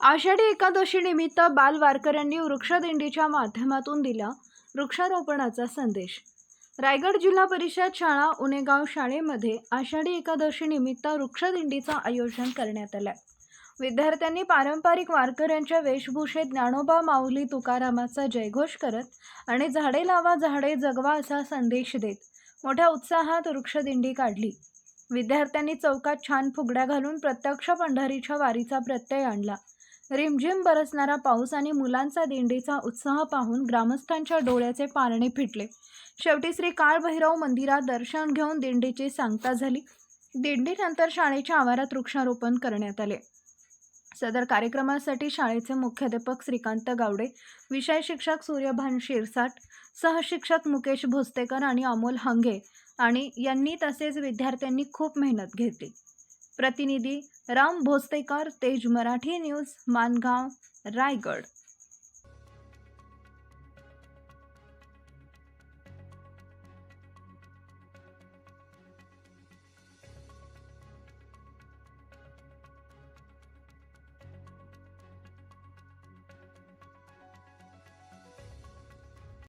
आषाढी एकादशी निमित्त बाल वारकऱ्यांनी वृक्षदिंडीच्या माध्यमातून दिला वृक्षारोपणाचा संदेश. रायगड जिल्हा परिषद शाळा उनेगाव शाळेमध्ये आषाढी एकादशी निमित्त वृक्षदिंडीचं आयोजन करण्यात आलं विद्यार्थ्यांनी पारंपरिक वारकऱ्यांच्या वेशभूषेत ज्ञानोबा माऊली तुकारामाचा जयघोष करत आणि झाडे लावा झाडे जगवा असा संदेश देत मोठ्या उत्साहात वृक्षदिंडी काढली. विद्यार्थ्यांनी चौकात छान फुगड्या घालून प्रत्यक्ष पंढरीच्या वारीचा प्रत्यय आणला. रिमझिम बरसणारा पाऊस आणि मुलांचा दिंडीचा उत्साह पाहून ग्रामस्थांच्या डोळ्याचे पारणे फिटले. शेवटी श्री काळभैरव मंदिरात दर्शन घेऊन दिंडीची सांगता झाली. दिंडीनंतर शाळेच्या आवारात वृक्षारोपण करण्यात आले. सदर कार्यक्रमासाठी शाळेचे मुख्याध्यापक श्रीकांत गावडे विषय शिक्षक सूर्यभान शिरसाट सहशिक्षक मुकेश भोसतेकर आणि अमोल हंगे आणि यांनी तसेच विद्यार्थ्यांनी खूप मेहनत घेतली. प्रतिनिधी राम भोसतेकर तेज मराठी न्यूज मानगाव रायगड.